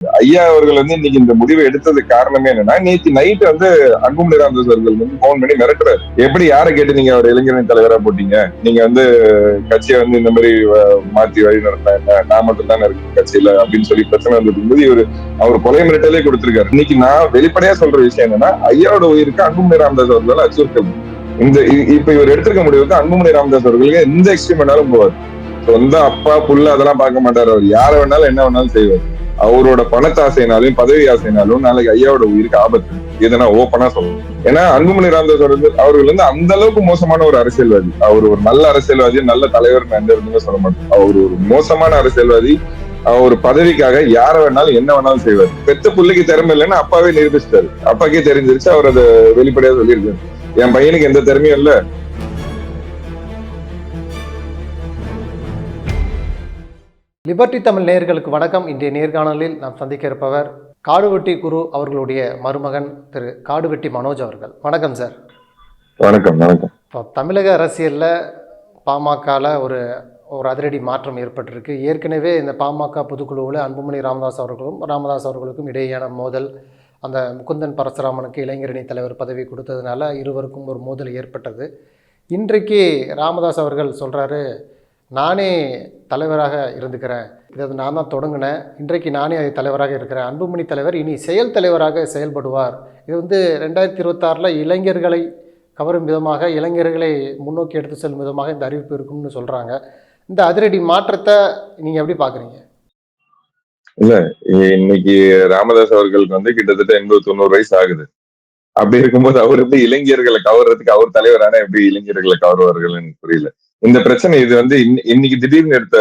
ஐயா அவர்கள் வந்து இன்னைக்கு இந்த முடிவை எடுத்ததுக்கு காரணமே என்னன்னா நேற்று நைட் வந்து அன்புமணி ராமதாஸ் அவர்கள் வந்து போன் பண்ணி மிரட்டுறாரு. எப்படி யாரை கேட்டு நீங்க அவர் இளைஞரின் தலைவரா போட்டீங்க? நீங்க வந்து கட்சியை வந்து இந்த மாதிரி மாத்தி வழி நடத்தா என்ன நான் மட்டும் தானே இருக்கு கட்சியில அப்படின்னு சொல்லி பிரச்சனை வந்ததுக்கு போது இவர் அவர் கொலை மிரட்டலே கொடுத்திருக்காரு. இன்னைக்கு நான் வெளிப்படையா சொல்ற விஷயம் என்னன்னா ஐயாவோட உயிருக்கு அன்புமணி ராமதாஸ் அவர்களால் அச்சுறுத்தல் இந்த இ- இப்ப இவர் எடுத்திருக்க முடிவுக்கு அன்புமணி ராமதாஸ் அவர்களுக்கு எந்த எக்ஸ்ட்ரீம் வேணாலும் போவார். சொந்த அப்பா புள்ள அதெல்லாம் பார்க்க மாட்டார் அவர். யாரை வேணாலும் என்ன வேணாலும் செய்வார். அவரோட பணத்தாசைனாலும் பதவி ஆசைனாலும் நாளைக்கு ஐயாவோட உயிருக்கு ஆபத்து. இதை நான் ஓப்பனா சொல்லணும் ஏன்னா அன்புமணி ராமதாஸ் அவர்கள் வந்து அந்த அளவுக்கு மோசமான ஒரு அரசியல்வாதி. அவர் ஒரு நல்ல அரசியல்வாதி நல்ல தலைவர் நான் எந்த சொல்ல மாட்டோம் அவர் ஒரு மோசமான அரசியல்வாதி. அவர் ஒரு பதவிக்காக யார வேணாலும் என்ன வேணாலும் செய்வார். பெத்த பிள்ளைக்கு திறமை இல்லைன்னு அப்பாவே நிரூபிச்சிட்டாரு. அப்பாக்கே தெரிஞ்சிருச்சு அவர் அதை வெளிப்படையா சொல்லியிருக்காரு. என் பையனுக்கு எந்த திறமையும் இல்ல. லிபர்டி தமிழ் நேயர்களுக்கு வணக்கம். இன்றைய நேர்காணலில் நாம் சந்திக்க இருப்பவர் காடுவெட்டி குரு அவர்களுடைய மருமகன் திரு காடுவெட்டி மனோஜ் அவர்கள். வணக்கம் சார். வணக்கம் வணக்கம். இப்போ தமிழக அரசியலில் பாமகவில் ஒரு ஒரு அதிரடி மாற்றம் ஏற்பட்டிருக்கு. ஏற்கனவே இந்த பாமக பொதுக்குழுவில் அன்புமணி ராமதாஸ் அவர்களும் ராமதாஸ் அவர்களுக்கும் இடையேயான மோதல் அந்த முகுந்தன் பரசுராமனுக்கு இளைஞரணி தலைவர் பதவி கொடுத்ததுனால இருவருக்கும் ஒரு மோதல் ஏற்பட்டது. இன்றைக்கு ராமதாஸ் அவர்கள் சொல்கிறாரு நானே தலைவராக இருந்துக்கிறேன். இதை நான் தான் தொடங்கினேன். இன்றைக்கு நானே அதை தலைவராக இருக்கிறேன். அன்புமணி தலைவர் இனி செயல் தலைவராக செயல்படுவார். இது வந்து ரெண்டாயிரத்தி இருபத்தாறில் இளைஞர்களை கவரும் விதமாக இளைஞர்களை முன்னோக்கி எடுத்து செல்லும் விதமாக இந்த அறிவிப்பு இருக்கும்னு சொல்கிறாங்க இந்த அதிரடி மாற்றத்தை நீங்கள் எப்படி பார்க்குறீங்க? இல்லை இன்னைக்கு ராமதாஸ் அவர்களுக்கு வந்து கிட்டத்தட்ட எண்பது தொண்ணூறு வயசு ஆகுது. அப்படி இருக்கும்போது அவர் எப்படி இளைஞர்களை கவர்றதுக்கு அவர் தலைவரான எப்படி இளைஞர்களை கவர்வார்கள் எனக்கு புரியல. இந்த பிரச்சனை இது வந்து இன்னி- இன்னைக்கு திடீர்னு எடுத்த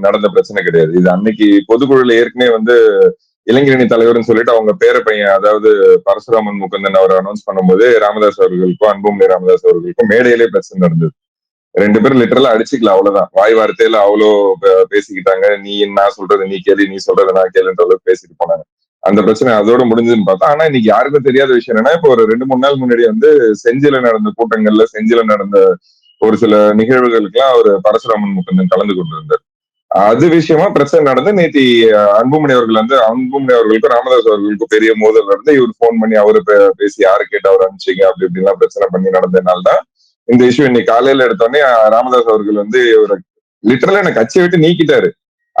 நடந்த பிரச்சனை கிடையாது. இது அன்னைக்கு பொதுக்குழுல ஏற்கனவே வந்து இளைஞரணி தலைவர்னு சொல்லிட்டு அவங்க பேர பையன் அதாவது பரசுராமன் முகுந்தன் அவர் அனௌன்ஸ் பண்ணும்போது ராமதாஸ் அவர்களுக்கும் அன்புமணி ராமதாஸ் அவர்களுக்கும் மேடையிலே பிரச்சனை நடந்தது. ரெண்டு பேரும் லிட்டரலா அடிச்சுக்கல அவ்வளவுதான். வாய் வார்த்தையில அவ்வளோ பேசிக்கிட்டாங்க. நீ நான் சொல்றது நீ கேளு நீ சொல்றது நான் கேளுன்ற அளவுக்கு பேசிட்டு போனாங்க. அந்த பிரச்சனை அதோட முடிஞ்சதுன்னு பார்த்தா ஆனா இன்னைக்கு யாருக்கும் தெரியாத விஷயம் என்னன்னா இப்போ ஒரு ரெண்டு மூணு நாள் முன்னாடி வந்து செஞ்சில நடந்த கூட்டங்கள்ல செஞ்சில நடந்த ஒரு சில நிகழ்வுகளுக்கெல்லாம் அவர் பரசுராமன் முக்கந்தன் கலந்து கொண்டிருந்தார். அது விஷயமா பிரச்சனை நடந்து நேத்தி அன்புமணி அவர்கள் வந்து அன்புமணி அவர்களுக்கும் ராமதாஸ் அவர்களுக்கும் பெரிய மோதல் நடந்து இவர் ஃபோன் பண்ணி அவரு பேசி யாரு கேட்டு அவர் அனுப்பிச்சிங்க? அப்படி இப்படிலாம் பிரச்சனை பண்ணி நடந்ததுனால தான் இந்த இஷ்யூ இன்னைக்கு காலையில எடுத்தோடனே ராமதாஸ் அவர்கள் வந்து ஒரு லிட்டரலா எனக்கு கட்சியை விட்டு நீக்கிட்டாரு.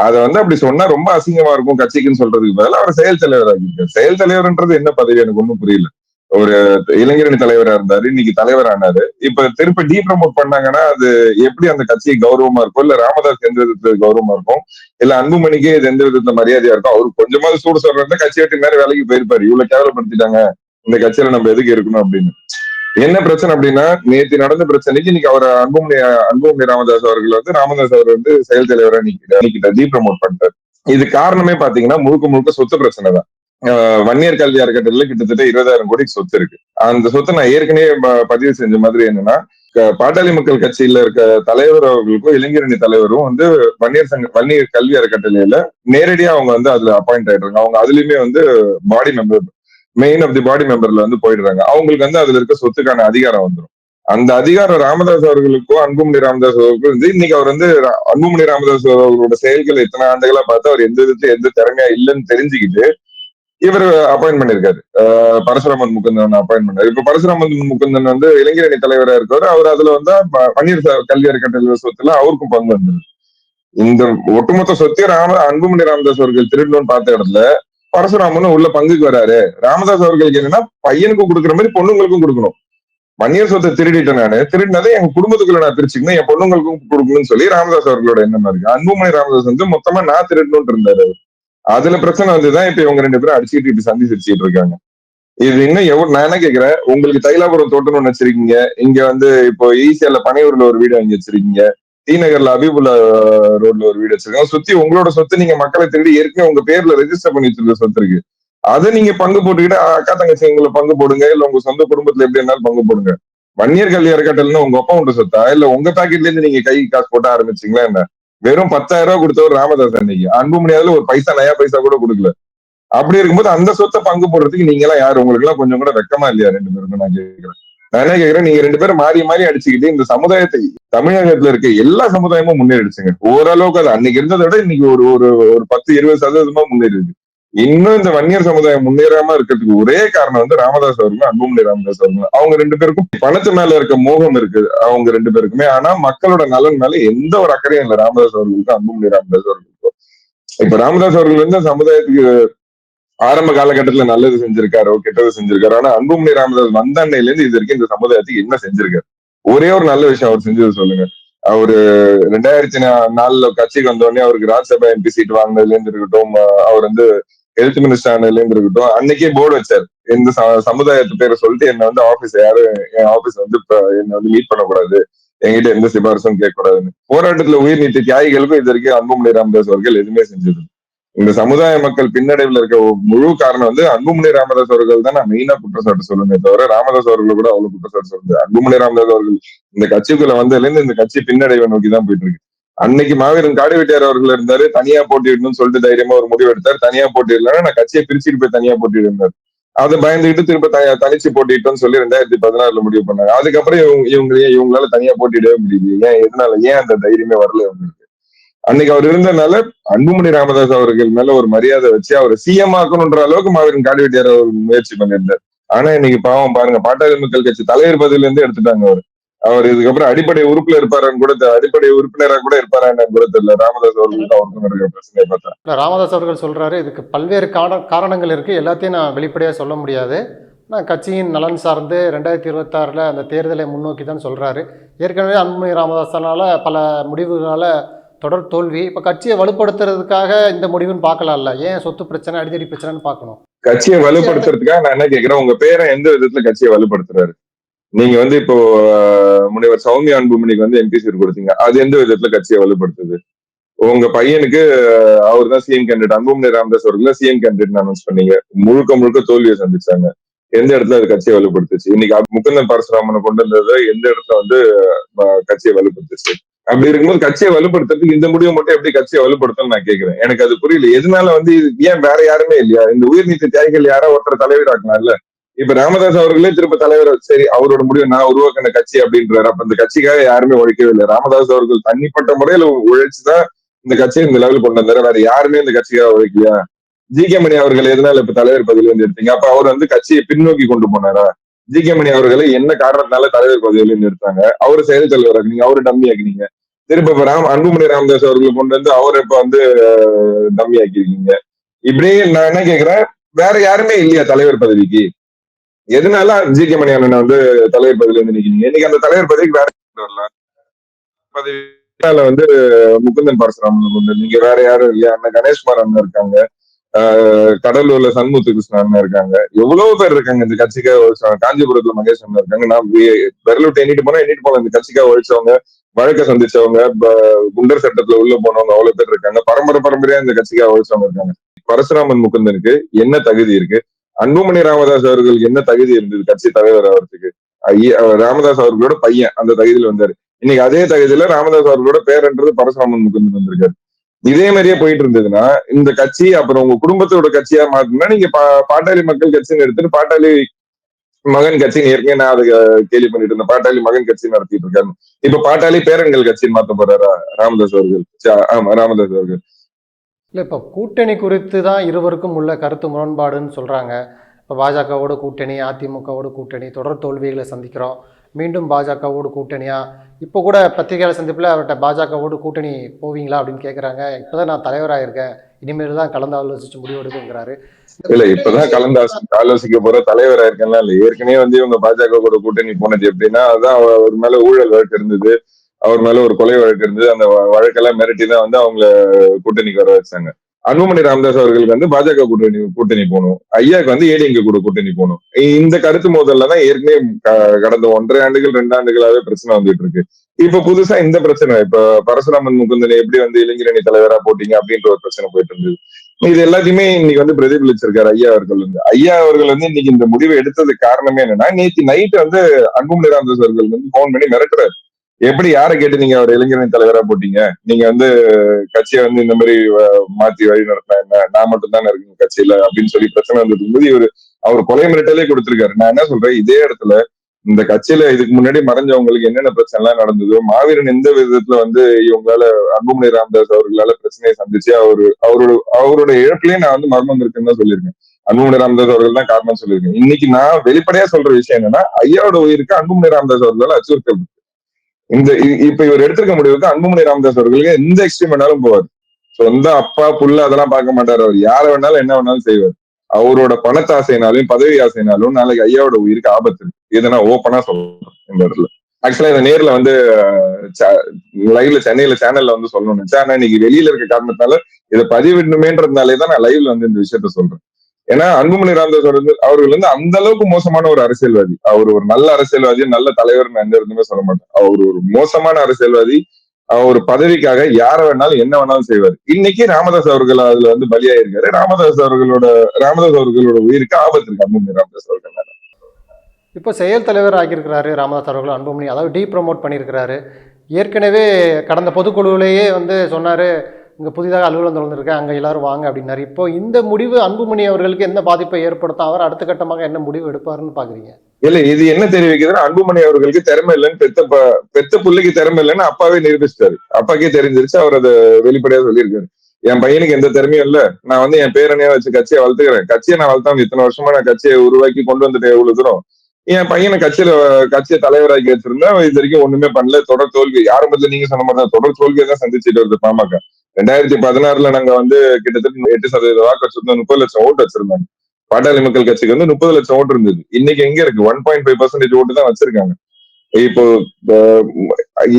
அத வந்து அப்படி சொன்னா ரொம்ப அசிங்கமா இருக்கும் கட்சிக்குன்னு சொல்றதுக்கு பதிலா அவர் செயல் தலைவர் ஆகியிருக்காரு செயல் தலைவர்ன்றது என்ன பதவி எனக்கு ஒண்ணும் புரியல. ஒரு இளைஞரணி தலைவரா இருந்தாரு இன்னைக்கு தலைவர் ஆனாரு இப்ப திருப்பி டீ ப்ரமோட் பண்ணாங்கன்னா அது எப்படி அந்த கட்சிக்கு கௌரவமா இருக்கும்? இல்ல ராமதாஸ் எந்த விதத்துல கௌரவமா இருக்கும்? இல்ல அன்புமணிக்கே இது எந்த விதத்துல மரியாதையா இருக்கும்? அவரு கொஞ்சமாவது சூடு சொல்றதா கட்சி விட்டு நேரம் வேலைக்கு போயிருப்பாரு. இவ்வளவு கேவலப்படுத்திட்டாங்க. இந்த கட்சியில நம்ம எதுக்கு இருக்கணும் அப்படின்னு. என்ன பிரச்சனை அப்படின்னா நேத்து நடந்த பிரச்சனைக்கு இன்னைக்கு அவர் அன்புமணி அன்புமணி ராமதாஸ் அவர்கள் வந்து ராமதாஸ் அவர் வந்து செயல் தலைவரா நீக்கிட்டார் டீ ப்ரமோட் பண்ணிட்டார். இது காரணமே பாத்தீங்கன்னா முழுக்க முழுக்க சொத்து பிரச்சனை தான். வன்னியர் கல்வி அறக்கட்டளையில கிட்டத்தட்ட இருபதாயிரம் கோடி சொத்து இருக்கு. அந்த சொத்தை நான் ஏற்கனவே பதிவு செஞ்ச மாதிரி என்னன்னா பாட்டாளி மக்கள் கட்சியில இருக்க தலைவர் அவர்களுக்கும் இளைஞரணி தலைவரும் வந்து வன்னியர் சங்க வன்னியர் கல்வி அறக்கட்டளையில நேரடியா அவங்க வந்து அதுல அப்பாயிண்ட் ஆயிடுறாங்க. அவங்க அதுலயுமே வந்து body member main of the body மெம்பர்ல வந்து போயிடுறாங்க. அவங்களுக்கு வந்து அதுல இருக்க சொத்துக்கான அதிகாரம் வந்துடும் அந்த அதிகாரம் ராமதாஸ் அவர்களுக்கோ அன்புமணி ராமதாஸ் அவர்களுக்கும் வந்து இன்னைக்கு அவர் வந்து அன்புமணி ராமதாஸ் அவர்களோட செயல்கள் எத்தனை ஆண்டுகளா பார்த்து அவர் எந்த விதத்துல எந்த திறமையா இல்லைன்னு தெரிஞ்சுக்கிட்டு இவர் அப்பாயின் பண்ணிருக்காரு அஹ் பரசுராமன் முகுந்தன் அப்பாயின் பண்ணாரு. இப்ப பரசுராமன் முகுந்தன் வந்து இளைஞரணி தலைவரா இருக்காரு. அவர் அதுல வந்து ப- பன்னீர் கல்வி அறக்கட்டளை சொத்துல அவருக்கும் பங்கு வந்தது. இந்த ஒட்டுமொத்த சொத்தையும் ராம அன்புமணி ராமதாஸ் அவர்கள் திருடணும்னு பார்த்த இடத்துல பரசுராமன் உள்ள பங்குக்கு வராரு. ராமதாஸ் அவர்களுக்கு என்னன்னா பையனுக்கும் கொடுக்குற மாதிரி பொண்ணுங்களுக்கும் கொடுக்கணும். மன்னியர் சொத்தை திருடிட்டேன் நானு. திருடினதை எங்க குடும்பத்துக்குள்ள நான் பிரிச்சுக்கணும். என் பொண்ணுங்களுக்கும் கொடுக்கணும்னு சொல்லி ராமதாஸ் அவர்களோட எண்ணம் இருக்கு அன்புமணி ராமதாஸ் வந்து மொத்தமா நான் திருடணும்னு இருந்தாரு அதுல பிரச்சனை வந்துதான் இப்ப இவங்க ரெண்டு பேரும் அடிச்சுட்டு இப்படி சந்தி சிரிச்சுட்டு இருக்காங்க. இது இன்னும் எவ்வளவு நான் என்ன கேக்குறேன்? உங்களுக்கு தைலாபுரம் தோட்டணும்னு வச்சிருக்கீங்க இங்க வந்து இப்போ ஈசியால பனையூர்ல ஒரு வீடு வாங்கி வச்சிருக்கீங்க. டி நகர்ல அபிபுல்லா ரோட்ல ஒரு வீடு வச்சிருக்காங்க. சுத்தி உங்களோட சொத்து நீங்க மக்களை தேடி ஏற்கனவே உங்க பேர்ல ரெஜிஸ்டர் பண்ணி வச்சிருக்க சொத்து இருக்கு. அதை நீங்க பங்கு போட்டுக்கிட்டு அக்கா தங்கச்சி உங்களை பங்கு போடுங்க. இல்ல உங்க சொந்த குடும்பத்துல எப்படி இருந்தாலும் பங்கு போடுங்க. வன்னியர் கல்வி அறக்கட்டல்னு உங்க அப்பா உண்டு சொத்தா? இல்ல உங்க பாக்கெட்ல இருந்து நீங்க கை காசு போட்ட ஆரம்பிச்சீங்களா என்ன? வெறும் பத்தாயிரம் ரூபாய் கொடுத்தவர் ராமதாஸ் அன்னைக்கு. அன்புமணி அதுல ஒரு பைசா நயா பைசா கூட கொடுக்கல. அப்படி இருக்கும்போது அந்த சொத்தை பங்கு போடுறதுக்கு நீங்க எல்லாம் யாரு? உங்களுக்கு எல்லாம் கொஞ்சம் கூட வெக்கமா இல்லையா? ரெண்டு பேருக்கும் நான் கேட்கிறேன் நான் என்ன கேக்குறேன் நீங்க ரெண்டு பேரும் மாறி மாறி அடிச்சுக்கிட்டு இந்த சமுதாயத்தை தமிழகத்துல இருக்க எல்லா சமுதாயமும் முன்னேறிடுச்சுங்க. ஓரளவுக்கு அது அன்னைக்கு இருந்ததை விட இன்னைக்கு ஒரு ஒரு ஒரு பத்து இருபது சதவீதமா முன்னேறி இன்னும் இந்த வன்னியர் சமுதாயம் முன்னேறாம இருக்கிறதுக்கு ஒரே காரணம் வந்து ராமதாஸ் அவர்களும் அன்புமணி ராமதாஸ் அவர்களும் அவங்க ரெண்டு பேருக்கும் பணத்து மேல இருக்க மோகம் இருக்கு அவங்க ரெண்டு பேருக்குமே. ஆனா மக்களோட நலன் மேல எந்த ஒரு அக்கறையும் இல்லை ராமதாஸ் அவர்களுக்கும் அன்புமணி ராமதாஸ் அவர்களுக்கும். இப்ப ராமதாஸ் அவர்கள் வந்து சமுதாயத்துக்கு ஆரம்ப காலகட்டத்துல நல்லது செஞ்சிருக்காரோ கெட்டது செஞ்சிருக்காரோ ஆனா அன்புமணி ராமதாஸ் வந்த அன்னையில இருந்து இது வரைக்கும் இந்த சமுதாயத்துக்கு என்ன செஞ்சிருக்காரு? ஒரே ஒரு நல்ல விஷயம் அவர் செஞ்சது சொல்லுங்க. அவரு ரெண்டாயிரத்தி நாலுல கட்சிக்கு வந்த உடனே அவருக்கு ராஜ்யசபா எம்பி சீட் வாங்கினதுல இருந்து இருக்கட்டும் அவர் வந்து ஹெல்த் மினிஸ்டர் ஆனதுல இருந்து இருக்கட்டும் அன்னைக்கே போர்டு வச்சார். இந்த சமுதாயத்து பேரை சொல்லிட்டு என்ன வந்து ஆபீஸ் யாரும் என் ஆபீஸ் வந்து என்ன வந்து மீட் பண்ணக்கூடாது. என்கிட்ட எந்த சிபாரிசும் கேட்க கூடாதுன்னு போராட்டத்துல உயிர் நீத்த தியாகிகளுக்கும் இது வரைக்கும் அன்புமணி ராமதாஸ் அவர்கள் எதுவுமே செஞ்சது இந்த சமுதாய மக்கள் பின்னடைவுல இருக்க முழு காரணம் வந்து அன்புமணி ராமதாஸ் அவர்கள் தான் நான் மெயினா குற்றச்சாட்டு சொல்லுமே தவிர ராமதாஸ் அவர்கள் கூட அவ்வளவு குற்றச்சாட்டு சொல்லுது அன்புமணி ராமதாஸ் அவர்கள் இந்த கட்சிக்குள்ள வந்ததுல இருந்து இந்த கட்சி பின்னடைவை நோக்கி தான் போயிட்டு இருக்கு அன்னைக்கு மாவீரன் காடு வெட்டியார் அவர்கள் இருந்தாரு தனியா போட்டிடணும்னு சொல்லிட்டு தைரியமா ஒரு முடிவு எடுத்தார். தனியா போட்டிடலாம் நான் கட்சியை பிரிச்சுட்டு போய் தனியா போட்டிட்டு இருந்தார் அதை பயந்துகிட்டு திரும்ப தனிச்சு போட்டிட்டோம்னு சொல்லி ரெண்டாயிரத்தி பதினாறுல முடிவு பண்ணாங்க. அதுக்கப்புறம் இவங்க இவங்க இவங்களால தனியா போட்டிடவே முடியுது ஏன் எதனால ஏன் அந்த தைரியமே வரல இவங்களுக்கு? அன்னைக்கு அவர் இருந்தனால அன்புமணி ராமதாஸ் அவர்கள் மேல ஒரு மரியாதை வச்சு அவர் சிஎம் ஆக்கணுன்ற அளவுக்கு மாவீரன் காடி வெட்டியார் அவர் முயற்சி பண்ணியிருந்தார். ஆனா இன்னைக்கு பாவம் பாருங்க பாட்டாளி மக்கள் கட்சி தலைவர் பதவியில இருந்து எடுத்துட்டாங்க அவர். அவர் இதுக்கப்புறம் அடிப்படை உறுப்புல இருப்பாரான்னு கூட அடிப்படை உறுப்பினரா கூட இருப்பாரான்னு கூட தெரியல. ராமதாஸ் அவர்களுக்கு அவருக்கும் இருக்கிற பிரச்சனையை பார்த்தா. ராமதாஸ் அவர்கள் சொல்றாரு இதுக்கு பல்வேறு காரணங்கள் இருக்கு. எல்லாத்தையும் நான் வெளிப்படையா சொல்ல முடியாது. நான் கட்சியின் நலன் சார்ந்து ரெண்டாயிரத்தி இருபத்தாறில் அந்த தேர்தலை முன்னோக்கி தான் சொல்கிறாரு ஏற்கனவே அன்புமணி ராமதாசனால பல முடிவுகளால் தொடர் தோல்வி. இப்போ கட்சியை வலுப்படுத்துறதுக்காக இந்த முடிவுன்னு பார்க்கலாம்ல. ஏன் சொத்து பிரச்சனை அடிதடி பிரச்சனைன்னு பார்க்கணும்? கட்சியை வலுப்படுத்துறதுக்காக நான் என்ன கேட்கிறேன் உங்க பேரை எந்த விதத்துல கட்சியை வலுப்படுத்துறாரு? நீங்க வந்து இப்போ முனைவர் சௌமியா அன்புமணிக்கு வந்து எம்பி சீட் கொடுத்தீங்க. அது எந்த விதத்துல கட்சியை வலுப்படுத்துது? உங்க பையனுக்கு அவர் தான் சிஎம் கேண்டிடேட் அன்புமணி ராமதாஸ் அவர்கள் சிஎம் கேண்டிடேட் அனௌன்ஸ் பண்ணீங்க. முழுக்க முழுக்க தோல்வியை சந்திச்சாங்க. எந்த இடத்துல அது கட்சியை வலுப்படுத்துச்சு? இன்னைக்கு முகுந்தன் பரசுராமனை கொண்டு வந்தது எந்த இடத்துல வந்து கட்சியை வலுப்படுத்துச்சு? அப்படி இருக்கும்போது கட்சியை வலுப்படுத்துறதுக்கு இந்த முடிவு மட்டும் எப்படி கட்சியை வலுப்படுத்தும் நான் கேட்கிறேன். எனக்கு அது புரியல. எதனால வந்து ஏன் வேற யாருமே இல்லையா? இந்த உயிர்நீத்த தியாகிகள் யாரோ ஒருத்தர் தலைவராக்கலாம்ல இப்ப ராமதாஸ் அவர்களே திரும்ப தலைவர் சரி அவரோட முடிவு நான் உருவாக்கின கட்சி அப்படின்றாரு. அப்ப இந்த கட்சிக்காக யாருமே உழைக்கவே இல்லை ராமதாஸ் அவர்கள் தனிப்பட்ட முறையில உழைச்சுதான் இந்த கட்சியை இந்த லெவலுக்கு கொண்டு வந்தாரு. வேற யாருமே இந்த கட்சிக்காக உழைக்கலையா? ஜி கே மணி அவர்கள் எதனால இப்ப தலைவர் பதவியில இருந்து எடுத்தீங்க? அப்ப அவர் வந்து கட்சியை பின்னோக்கி கொண்டு போனாரா? ஜி கே மணி அவர்களை என்ன காரணத்தினால தலைவர் பதவியில நிறுத்தாங்க? அவர் அவரு செயல் தலைவர் ஆக்குனீங்க அவரு டம்மி ஆக்குனீங்க. திருப்ப இப்ப ராம் அன்புமணி ராமதாஸ் அவர்களை கொண்டு வந்து அவர் இப்ப வந்து டம்மி ஆக்கியிருக்கீங்க. இப்படியே நான் என்ன கேக்குறேன்? வேற யாருமே இல்லையா தலைவர் பதவிக்கு? எதனால ஜி கே மணி அண்ணன் வந்து தலைவர் பதவியில இருந்து நிக்கிறீங்க இன்னைக்கு அந்த தலைவர் பதவிக்கு வேற வரல. பதவி வந்து முகுந்தன் பரசுராமன் கொண்டு நீங்க வேற யாரும் இல்லையா? அண்ணன் கணேஷ்குமார் அண்ணன் இருக்காங்க. கடலூர்ல சண்முத்து கிருஷ்ணன் இருக்காங்க. எவ்வளவு பேர் இருக்காங்க இந்த கட்சிக்காக காஞ்சிபுரத்துல மகேஷ் அண்ணன் இருக்காங்க. நான் விரலுட்டு எண்ணிட்டு போனா எண்ணிட்டு போன இந்த கட்சிக்காக ஒழிச்சவங்க வழக்க சந்திச்சவங்க குண்டர் சட்டத்துல உள்ள போனவங்க அவ்வளவு பேர் இருக்காங்க. பரம்பரை பரம்பரையா இந்த கட்சிக்காக ஒழிச்சவங்க இருக்காங்க. பரசுராமன் முகுந்தனுக்கு என்ன தகுதி இருக்கு? அன்புமணி ராமதாஸ் அவர்களுக்கு என்ன தகுதி இருந்தது கட்சி தலைவர் அவருக்கு ராமதாஸ் அவர்களோட பையன் அந்த தகுதியில் வந்தாரு. இன்னைக்கு அதே தகுதியில ராமதாஸ் அவர்களோட பேரன்றது பரசுராமன் முகுந்தன் வந்திருக்காரு. இதே மாதிரியே போயிட்டு இருந்ததுன்னா இந்த கட்சி அப்புறம் உங்க குடும்பத்தோட கட்சியா மாத்தினா நீங்க பாட்டாளி மக்கள் கட்சின்னு எடுத்துட்டு பாட்டாளி மகன் கட்சின்னு ஏற்கனவே நான் அதை கேள்வி பண்ணிட்டு இருந்தேன். பாட்டாளி மகன் கட்சி நடத்திட்டு இருக்காங்க இப்ப பாட்டாளி பேரன்கள் கட்சின்னு மாத்த போறாரா ராமதாஸ் அவர்கள்? ஆமா ராமதாஸ் அவர்கள். இல்ல இப்ப கூட்டணி குறித்து தான் இருவருக்கும் உள்ள கருத்து முரண்பாடுன்னு சொல்றாங்க. இப்போ பாஜகவோட கூட்டணி அதிமுகவோட கூட்டணி தொடர் தோல்விகளை சந்திக்கிறோம். மீண்டும் பாஜகவோடு கூட்டணியா? இப்போ கூட பத்திரிகையாளர் சந்திப்பில் அவர்கிட்ட பாஜகவோடு கூட்டணி போவீங்களா அப்படின்னு கேட்குறாங்க இப்போதான் நான் தலைவராக இருக்கேன் இனிமேல் தான் கலந்து ஆலோசிச்சு முடிவு எடுக்குங்கிறாரு இல்ல இப்பதான் கலந்து ஆலோசிக்க போற தலைவரா இருக்கேன்னா இல்ல ஏற்கனவே வந்து இவங்க பாஜக கூட கூட்டணி போனது எப்படின்னா அதான் அவர் மேல ஊழல் வழக்கு இருந்தது. அவர் மேல ஒரு கொலை வழக்கு இருந்தது. அந்த வழக்கெல்லாம் மிரட்டி தான் வந்து அவங்கள கூட்டணிக்கு வர வச்சாங்க. அன்புமணி ராமதாஸ் அவர்களுக்கு வந்து பாஜக கூட்டணி கூட்டணி போகணும். ஐயாவுக்கு வந்து ஏடிஎங்க கூட கூட்டணி போகணும். இந்த கருத்து மோதல்ல தான் ஏற்கனவே கடந்த ஒன்றரை ஆண்டுகள் ரெண்டு ஆண்டுகளாவே பிரச்சனை வந்துட்டு இருக்கு. இப்ப புதுசா இந்த பிரச்சனை இப்ப பரசுராமன் முகுந்தனை எப்படி வந்து இளைஞரணி தலைவரா போட்டீங்க அப்படின்ற ஒரு பிரச்சனை போயிட்டு இருந்தது. இது எல்லாத்தையுமே இன்னைக்கு வந்து பிரதிபலிச்சிருக்காரு ஐயா அவர்கள் வந்து. ஐயா அவர்கள் வந்து இன்னைக்கு இந்த முடிவை எடுத்தது காரணமே என்னன்னா நேற்று நைட்டு வந்து அன்புமணி ராமதாஸ் அவர்கள் வந்து போன் பண்ணி மிரட்டுறாரு. எப்படி யாரை கேட்டு நீங்க அவர் இளைஞரின் தலைவரா போட்டீங்க? நீங்க வந்து கட்சியை வந்து இந்த மாதிரி மாத்தி வழி நடத்தினா என்ன? நான் மட்டும் தானே இருக்கேன் கட்சியில அப்படின்னு சொல்லி பிரச்சனை வந்துட்டு போது இவர் அவர் கொலை மிரட்டலே கொடுத்திருக்காரு. நான் என்ன சொல்றேன்? இதே இடத்துல இந்த கட்சியில இதுக்கு முன்னாடி மறைஞ்சவங்களுக்கு என்னென்ன பிரச்சனை எல்லாம் நடந்ததோ மாவீரன் எந்த விதத்துல வந்து இவங்களால அன்புமணி ராமதாஸ் அவர்களால பிரச்சனையை சந்திச்சு அவரு அவரோட அவரோட இழப்புலயே நான் வந்து மர்மம் இருக்குன்னு தான் சொல்லியிருக்கேன். அன்புமணி ராமதாஸ் அவர்கள் தான் காரணம் சொல்லியிருக்கேன். இன்னைக்கு நான் வெளிப்படையா சொல்ற விஷயம் என்னன்னா ஐயாவோட உயிருக்கு அன்புமணி ராமதாஸ் அவர்களால அச்சுறுத்தல் இருக்கு. இந்த இ- இப்ப இவர் எடுத்திருக்க முடிவுக்கு அன்புமணி ராமதாஸ் அவர்களுக்கு எந்த எக்ஸ்ட்ரீம் வேணாலும் போவார். சொந்த அப்பா புள்ள அதெல்லாம் பார்க்க மாட்டார் அவர். யார வேணாலும் என்ன வேணாலும் செய்வார். அவரோட பணத்தை ஆசைனாலும் பதவி ஆசைனாலும் நாளைக்கு ஐயாவோட உயிருக்கு ஆபத்து. இருக்கு இதை நான் ஓப்பனா சொல்றேன் இந்த இடத்துல. ஆக்சுவலா இந்த நேர்ல வந்து லைவ்ல சென்னையில சேனல்ல வந்து சொல்லணும்னு நினைச்சேன். ஆனா இன்னைக்கு வெளியில இருக்க காரணத்தால இதை பதிவிடணுமேன்றதுனாலே தான் நான் லைவ்ல வந்து இந்த விஷயத்த சொல்றேன். ஏன்னா அன்புமணி ராமதாஸ் அவர்கள் அவர்கள் வந்து அந்த அளவுக்கு மோசமான ஒரு அரசியல்வாதி. அவர் ஒரு நல்ல அரசியல்வாதி நல்ல தலைவர் நான் எந்த இருந்துமே சொல்ல மாட்டேன் அவர் ஒரு மோசமான அரசியல்வாதி. அவர் ஒரு பதவிக்காக யார வேணாலும் என்ன வேணாலும் செய்வார். இன்னைக்கு ராமதாஸ் அவர்கள் அதுல வந்து பலியாயிருக்காரு. ராமதாஸ் அவர்களோட ராமதாஸ் அவர்களோட உயிருக்கு ஆபத்து இருக்கு அன்புமணி ராமதாஸ் அவர்கள் இப்போ செயல் தலைவர் ஆகியிருக்கிறாரு ராமதாஸ் அவர்கள் அன்புமணி. அதாவது டீ ப்ரமோட் பண்ணியிருக்கிறாரு. ஏற்கனவே கடந்த பொதுக்குழுவிலேயே வந்து சொன்னார் இங்கே புதிதாக அலுவலகம் திறந்திருக்கேன் அங்கே எல்லாரும் வாங்க அப்படின்னாரு. இப்போ இந்த முடிவு அன்புமணி அவர்களுக்கு என்ன பாதிப்பை ஏற்படுத்தும்? அவர் அடுத்த கட்டமாக என்ன முடிவு எடுப்பாருன்னு பாக்குறீங்க? இல்ல இது என்ன தெரிவிக்குதுன்னா அன்புமணி அவர்களுக்கு திறமை இல்லைன்னு பெத்த பெத்த பிள்ளைக்கு திறமை இல்லைன்னு அப்பாவே நிரூபிச்சிட்டாரு. அப்பாக்கே தெரிஞ்சிருச்சு அவர் அதை வெளிப்படையா சொல்லியிருக்காரு. என் பையனுக்கு எந்த திறமையும் இல்ல. நான் வந்து என் பேரனையா வச்சு கட்சியை வளர்த்துக்கிறேன். கட்சியை நான் வளர்த்தா இத்தனை வருஷமா நான் கட்சியை உருவாக்கி கொண்டு வந்துட்டேன் எவ்வளவு தூரம். என் பையனை கட்சியில கட்சியை தலைவராக்கி வச்சிருந்தா இது வரைக்கும் ஒண்ணுமே பண்ணல. தொடர் தோல்வி. ஆரம்பத்துல நீங்க சொன்ன மாதிரி தான் தொடர் தோல்வியை தான் சந்திச்சுட்டு வருது பாமக. ரெண்டாயிரத்தி பதினாறுல நாங்க வந்து கிட்டத்தட்ட எட்டு சதவீத வாக்கு வச்சிருந்தோம் முப்பது லட்சம் ஓட்டு வச்சிருந்தாங்க. பாட்டாளி மக்கள் கட்சிக்கு வந்து முப்பது லட்சம் ஓட்டு இருந்தது. இன்னைக்கு எங்க இருக்கு? ஒன் பாயிண்ட் ஃபைவ் பர்சன்டேஜ் ஓட்டு தான் வச்சிருக்காங்க. இப்போ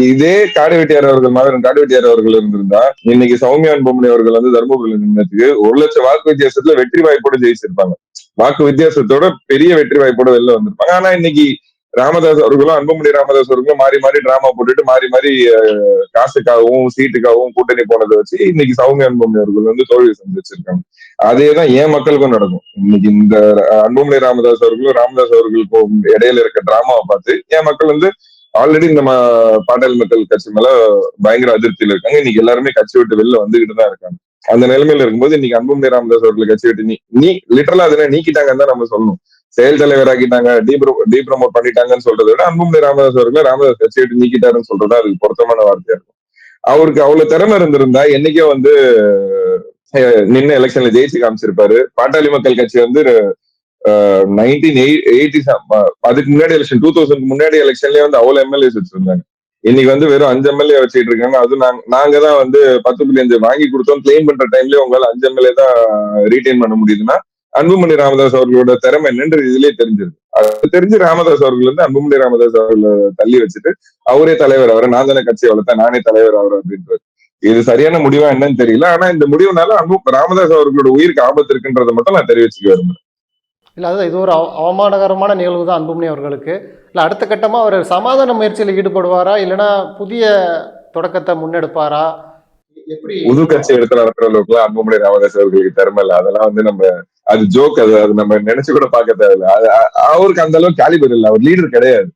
இதே காடு வெட்டியார் அவர்கள் மாதிரி காடு வெட்டியார் அவர்கள் இருந்திருந்தா இன்னைக்கு சௌமியான் பொம்மணி அவர்கள் வந்து தர்மபுரியில நின்னதுக்கு ஒரு லட்சம் வாக்கு வித்தியாசத்துல வெற்றி வாய்ப்போட ஜெயிச்சிருப்பாங்க. வாக்கு வித்தியாசத்தோட பெரிய வெற்றி வாய்ப்போட வெளில வந்திருப்பாங்க. ஆனா இன்னைக்கு ராமதாஸ் அவர்களும் அன்புமணி ராமதாஸ் அவர்களும் மாறி மாறி டிராமா போட்டுட்டு மாறி மாறி காசுக்காகவும் சீட்டுக்காகவும் கூட்டணி போனதை வச்சு இன்னைக்கு சௌமியா அன்புமணி அவர்கள் வந்து தோல்வி சந்திச்சிருக்காங்க. அதேதான் ஏன் மக்களுக்கும் நடக்கும். இன்னைக்கு இந்த அஹ், அன்புமணி ராமதாஸ் அவர்களும் ராமதாஸ் அவர்களுக்கும் இடையில இருக்க டிராமாவை பார்த்து ஏன் மக்கள் வந்து ஆல்ரெடி இந்த பாட்டாளி மக்கள் கட்சி மேல பயங்கர அதிருப்தியில இருக்காங்க. இன்னைக்கு எல்லாருமே கட்சி விட்டு வெளில வந்துகிட்டு தான் இருக்காங்க. அந்த நிலைமையில இருக்கும்போது இன்னைக்கு அன்புமணி ராமதாஸ் அவர்கள் கட்சி விட்டு நீ நீ லிட்டரலா அதெல்லாம் நீக்கிட்டாங்கன்னு தான் நம்ம சொல்லணும். செயல் தலைவராக்கிட்டாங்க டீ டீ ப்ரமோட் பண்ணிட்டாங்கன்னு சொல்றதை விட அன்புமணி ராமதாஸ் அவர்களை ராமதாஸ் கட்சி நீக்கிட்டாருன்னு சொல்றது அதுக்கு பொருத்தமான வார்த்தையா இருக்கும். அவருக்கு அவ்வளவு திறமை இருந்திருந்தா என்னைக்கோ வந்து நின்று நின்ன எலெக்ஷன்ல ஜெயிச்சு காமிச்சிருப்பாரு. பாட்டாளி மக்கள் கட்சி வந்து நைன்டீன் எயிட்டி அதுக்கு முன்னாடி எலெக்ஷன் டூ தௌசண்ட் முன்னாடி எலெக்ஷன்லயே வந்து அவ்வளவு எம்எல்ஏஸ் வச்சிருந்தாங்க. இன்னைக்கு வந்து வெறும் அஞ்சு எம்எல்ஏ வச்சுட்டு இருக்காங்க. அது நாங்க நாங்க தான் வந்து பத்து புள்ளி அஞ்சு வாங்கி கொடுத்தோம். கிளைம் பண்ற டைம்லயே உங்களால அஞ்சு எம்எல்ஏ தான் ரீடைன் பண்ண முடியுதுன்னா அன்புமணி ராமதாஸ் அவர்களோட திறமை என்னன்ற இதுலயே தெரிஞ்சிருக்கு. அது தெரிஞ்சு ராமதாஸ் அவர்கள் வந்து அன்புமணி ராமதாஸ் அவர்களை தள்ளி வச்சுட்டு அவரே தலைவர் அவரை நான் தானே கட்சியை வளர்த்தேன் நானே தலைவர் அவர் அப்படின்றது இது சரியான முடிவா என்னன்னு தெரியல. ஆனா இந்த முடிவுனால அன்பு ராமதாஸ் அவர்களோட உயிருக்கு ஆபத்து இருக்குன்றதை மட்டும் நான் தெரிவிச்சுக்க விரும்புறேன். இல்லை அதான் இது ஒரு அவ- அவமானகரமான நிகழ்வு தான் அன்புமணி அவர்களுக்கு. இல்லை அடுத்த கட்டமாக அவர் சமாதான முயற்சியில் ஈடுபடுவாரா? இல்லைன்னா புதிய தொடக்கத்தை முன்னெடுப்பாரா? எப்படி புது கட்சி எடுத்து நடத்துற அளவுக்கு அன்புமணி ராமதாஸ் அவர்களுக்கு திறமை இல்ல. அதெல்லாம் வந்து நம்ம அது ஜோக் அது அது நம்ம நினைச்சு கூட பார்க்க தேவையில்ல. அது அவருக்கு அந்த அளவுக்கு கேலிபர் இல்லை. அவர் லீடர் கிடையாது.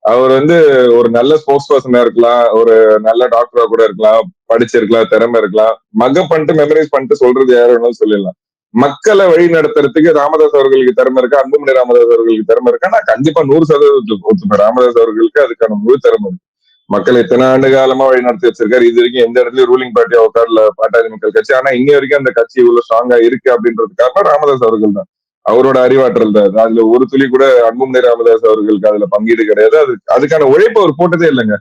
அவர் வந்து ஒரு நல்ல ஸ்போர்ட்ஸ் பர்சனா இருக்கலாம் ஒரு நல்ல டாக்டரா கூட இருக்கலாம் படிச்சிருக்கலாம் திறமை இருக்கலாம். மக பண்ணிட்டு மெமரைஸ் பண்ணிட்டு சொல்றது யாரும் வேணாலும் சொல்லிடலாம். மக்களை வழி நடத்துறதுக்கு ராமதாஸ் அவர்களுக்கு திறமை இருக்கா? அன்புமணி ராமதாஸ் அவர்களுக்கு திறமை இருக்கா? நான் கண்டிப்பா நூறு சதவீதத்துக்கு ஒத்துப்பேன். ராமதாஸ் அவர்களுக்கு அதுக்கான முழு திறமை இருக்கு. மக்கள் இத்தனை ஆண்டு காலமா வழி நடத்தி வச்சிருக்காரு? இது வரைக்கும் எந்த இடத்துலயும் ரூலிங் பார்ட்டியா உட்கார்ல பாட்டாளி மக்கள் கட்சி. ஆனா இன்னி வரைக்கும் அந்த கட்சி இவ்வளவு ஸ்ட்ராங்கா இருக்கு அப்படின்றது காரணம் ராமதாஸ் அவர்கள் தான். அவரோட அறிவாற்றல் தான். அதுல ஒரு துளி கூட அன்புமணி ராமதாஸ் அவர்களுக்கு அதுல பங்கீடு கிடையாது. அது அதுக்கான உழைப்பு அவர் போட்டதே இல்லைங்க.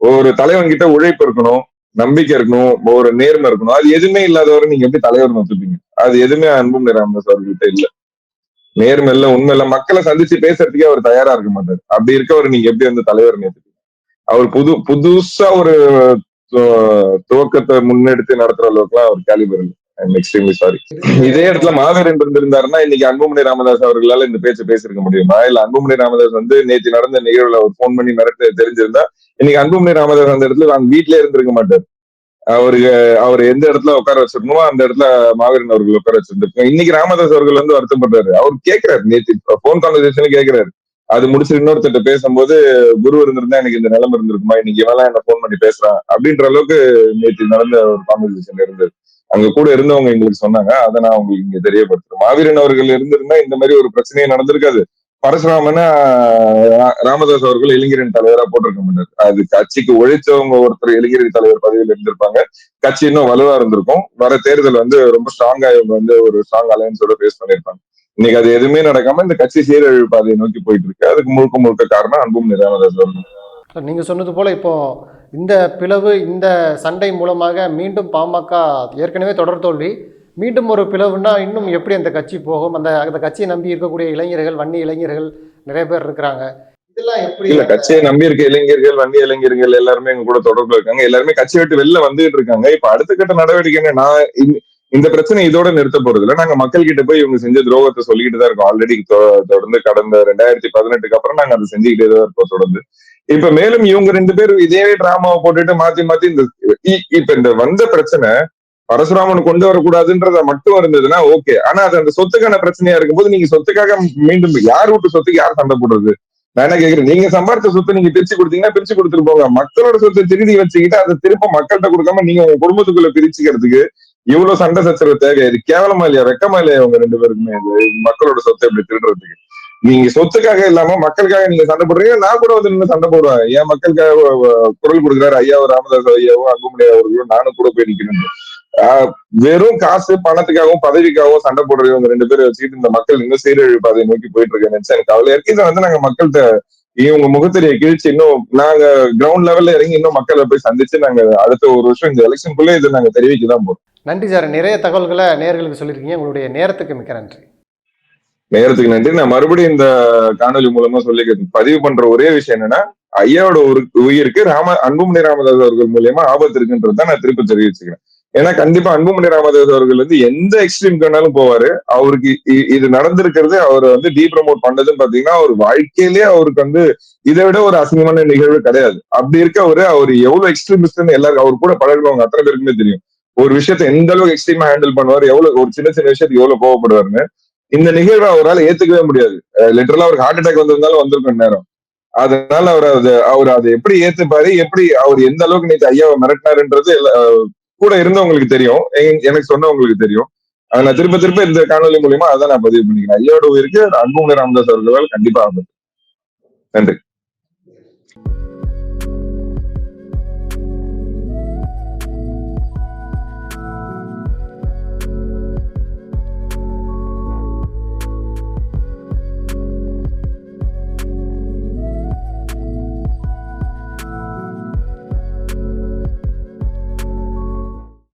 ஒரு தலைவன் கிட்ட உழைப்பு இருக்கணும் நம்பிக்கை இருக்கணும் ஒரு நேர்மை இருக்கணும். அது எதுவுமே இல்லாதவரை நீங்க எப்படி தலைவர் வச்சுப்பீங்க அது எதுவுமே அன்புமணி ராமதாஸ் அவர்கிட்ட இல்ல. நேர்மை இல்ல உண்மை இல்ல. மக்களை சந்திச்சு பேசுறதுக்கே அவர் தயாரா இருக்க மாட்டாரு. அப்படி இருக்கவர் நீங்க எப்படி வந்து தலைவர் நேற்று அவர் புது புதுசா ஒரு துவக்கத்தை முன்னெடுத்து நடத்துற அளவுக்குலாம் அவர் கேலிபர் இல்லை. எக்ஸ்ட்ரீம்லி சாரி இதே இடத்துல மாவீரன் இருந்திருந்தாருன்னா இன்னைக்கு அன்புமணி ராமதாஸ் அவர்களால இந்த பேச்சு பேசிருக்க முடியுமா? இல்ல அன்புமணி ராமதாஸ் வந்து நேற்று நடந்த நிகழ்வுல அவர் போன் பண்ணி மிரட்ட தெரிஞ்சிருந்தா இன்னைக்கு அன்புமணி ராமதாஸ் அந்த இடத்துல நான் வீட்லயே இருந்திருக்க மாட்டார். அவருக்கு அவர் எந்த இடத்துல உட்கார வச்சிருக்கணுமோ அந்த இடத்துல மாவீரன் அவர்கள் உட்கார வச்சிருந்திருக்கோம் இன்னைக்கு ராமதாஸ் அவர்கள் வந்து வருத்தப்படுறாரு. அவர் கேட்கிறாரு நேற்று போன் கான்வர்சேஷன் கேட்கிறாரு அது முடிச்சு இன்னொருத்தட்ட பேசும்போது குரு இருந்திருந்தா எனக்கு இந்த நிலைமை இருந்திருக்குமா? இன்னைக்கு இவெல்லாம் என்ன போன் பண்ணி பேசுறான். அப்படின்ற அளவுக்கு நேற்று நடந்த ஒரு கான்வர்சேஷன் இருந்தது. அங்க கூட இருந்தவங்க எங்களுக்கு சொன்னாங்க. அதை நான் உங்களுக்கு இங்க தெரியப்படுத்துறேன். மாவீரன் அவர்கள் இருந்திருந்தா இந்த மாதிரி ஒரு பிரச்சனையே நடந்திருக்காது. பரசுராமனா ராமதாஸ் அவர்கள் இளைஞரின் தலைவரா போட்டிருக்க மாட்டார். அது கட்சிக்கு உழைச்சவங்க ஒருத்தர் இளைஞரின் தலைவர் பதவியில் இருந்திருப்பாங்க. கட்சி இன்னும் வலுவா இருந்திருக்கும். வர தேர்தல் வந்து ரொம்ப ஸ்ட்ராங்கா இவங்க வந்து ஒரு ஸ்ட்ராங் அலையன்ஸோட பேஸ் பண்ணிருப்பாங்க இன்னைக்கு அது எதுவுமே நடக்காம இந்த கட்சி சீரழிவு பாதையை நோக்கி போயிட்டு இருக்கு. அதுக்கு முழுக்க முழுக்க காரணம் அன்பும் அவர்கள் நீங்கள் சொன்னது போல் இப்போ இந்த பிளவு இந்த சண்டை மூலமாக மீண்டும் பாமக ஏற்கனவே தொடர் தோல்வி. மீண்டும் ஒரு பிளவுனா இன்னும் எப்படி அந்த கட்சி போகும்? அந்த அந்த கட்சியை நம்பி இருக்கக்கூடிய இளைஞர்கள் வன்னி இளைஞர்கள் நிறைய பேர் இருக்கிறாங்க. இதெல்லாம் எப்படி இல்ல கட்சியை நம்பி இருக்க இளைஞர்கள் வண்டி இளைஞர்கள் எல்லாருமே எங்க கூட தொடர்புல இருக்காங்க. எல்லாருமே கட்சி விட்டு வெளில வந்துட்டு இருக்காங்க. இப்ப அடுத்த கட்ட நடவடிக்கை என்ன? நான் இந்த- பிரச்சனை இதோட நிறுத்த போறது இல்லை. நாங்க மக்கள் கிட்ட போய் இவங்க செஞ்ச துரோகத்தை சொல்லிக்கிட்டு தான் இருக்கோம். ஆல்ரெடி தொடர்ந்து கடந்த ரெண்டாயிரத்தி பதினெட்டுக்கு அப்புறம் நாங்க அதை செஞ்சுக்கிட்டே தான் இருக்கோம் தொடர்ந்து. இப்ப மேலும் இவங்க ரெண்டு பேரும் இதே டிராமாவை போட்டுட்டு மாத்தி மாத்தி இந்த இப்ப இந்த வந்த பிரச்சனை பரசுராமன் கொண்டு வரக்கூடாதுன்றத மட்டும் இருந்ததுன்னா ஓகே ஆனா அது அந்த சொத்துக்கான பிரச்சனையா இருக்கும்போது நீங்க சொத்துக்காக மீண்டும் யார் வீட்டு சொத்துக்கு யார் சண்டை போடுறது? நான் என்ன கேக்குறேன்? நீங்க சம்பாதிச்ச சொத்து நீங்க பிரிச்சு கொடுத்தீங்கன்னா பிரிச்சு கொடுத்துட்டு போங்க. மக்களோட சொத்தை திருதி வச்சுக்கிட்டு அதை திரும்ப மக்கள்கிட்ட கொடுக்காம நீங்க உங்க குடும்பத்துக்குள்ள பிரிச்சுக்கிறதுக்கு இவ்வளவு சண்டை சச்சரவு தேவை இது கேவலமா இல்லையா? வெக்கமா இல்லையா உங்க ரெண்டு பேருக்குமே? இது மக்களோட சொத்தை இப்படி திருடுறதுக்கு? நீங்க சொத்துக்காக இல்லாம மக்களுக்காக நீங்க சண்டை போடுறீங்க. நான் கூட வந்து நின்று சண்டை போடுவேன். என் மக்களுக்காக குரல் கொடுக்குறாரு ஐயாவும் ராமதாஸ் ஐயாவும் அங்குமணி அவர்களும். நானும் கூட போய் நிக்கிறேன் ஆஹ், வெறும் காசு பணத்துக்காகவும் பதவிக்காகவும் சண்டை போடுறவங்க ரெண்டு பேரும் வச்சுக்கிட்டு இந்த மக்கள் இன்னும் சீரழிவு பாதையை நோக்கி போயிட்டு இருக்கேன் நினைச்சு எனக்கு கவலை இருக்கு இதை வந்து நாங்க மக்கள்கிட்ட இவங்க முகத்திரையை கிழிச்சு இன்னும் நாங்க கிரவுண்ட் லெவல்ல இறங்கி இன்னும் மக்களை போய் சந்திச்சு நாங்க அடுத்த ஒரு வருஷம் இந்த எலெக்ஷனுக்குள்ளே இதை நாங்க தெரிவிக்க தான் போறோம். நன்றி சார். நிறைய தகவல்களை நேர்களுக்கு சொல்லியிருக்கீங்க. உங்களுடைய நேரத்துக்கு மிக்க நன்றி. நேரத்துக்கு நன்றி. நான் மறுபடியும் இந்த காணொலி மூலமா சொல்லி பதிவு பண்ற ஒரே விஷயம் என்னன்னா ஐயாவோட ஒரு உயிருக்கு ராம அன்புமணி ராமதாஸ் அவர்கள் மூலியமா ஆபத்து இருக்குன்றது நான் திருப்பி தெரிவிச்சுக்கிறேன். ஏன்னா கண்டிப்பா அன்புமணி ராமதாஸ் அவர்கள் வந்து எந்த எக்ஸ்ட்ரீம் வேணாலும் போவாரு. அவருக்கு இது நடந்திருக்கிறது அவர் வந்து டீ ப்ரமோட் பண்ணதுன்னு பாத்தீங்கன்னா அவர் வாழ்க்கையிலேயே அவருக்கு வந்து இதை விட ஒரு அசிங்கமான நிகழ்வு கிடையாது. அப்படி இருக்க அவரு அவர் எவ்வளவு எக்ஸ்ட்ரீமிஸ்ட்னு எல்லாரும் அவர் கூட பழகுறவங்க அத்தனை பேருக்குமே தெரியும். ஒரு விஷயத்தை எந்த அளவுக்கு எக்ஸ்ட்ரீமா ஹேண்டில் பண்ணுவார் எவ்வளவு ஒரு சின்ன சின்ன விஷயத்துக்கு எவ்வளவு கோவப்படுவாருன்னு இந்த நிகழ்வை அவரால் ஏத்துக்கவே முடியாது. லிட்டரலா அவருக்கு ஹார்ட் அட்டாக் வந்திருந்தாலும் வந்திருக்கும் நேரம் அதனால அவர் அது அவர் அதை எப்படி ஏத்துப்பாரு எப்படி அவர் எந்த அளவுக்கு நேற்று ஐயாவை மிரட்டினாருன்றது எல்லா- கூட இருந்தவங்களுக்கு தெரியும். எனக்கு சொன்னவங்களுக்கு தெரியும். அதை நான் திரும்ப திரும்ப இந்த காணொலி மூலியமா அதான் நான் பதிவு பண்ணிக்கிறேன். ஐயாவோட உயிருக்கு அன்புமணி ராமதாஸ் அவர்களால் கண்டிப்பா ஆபத்து. நன்றி.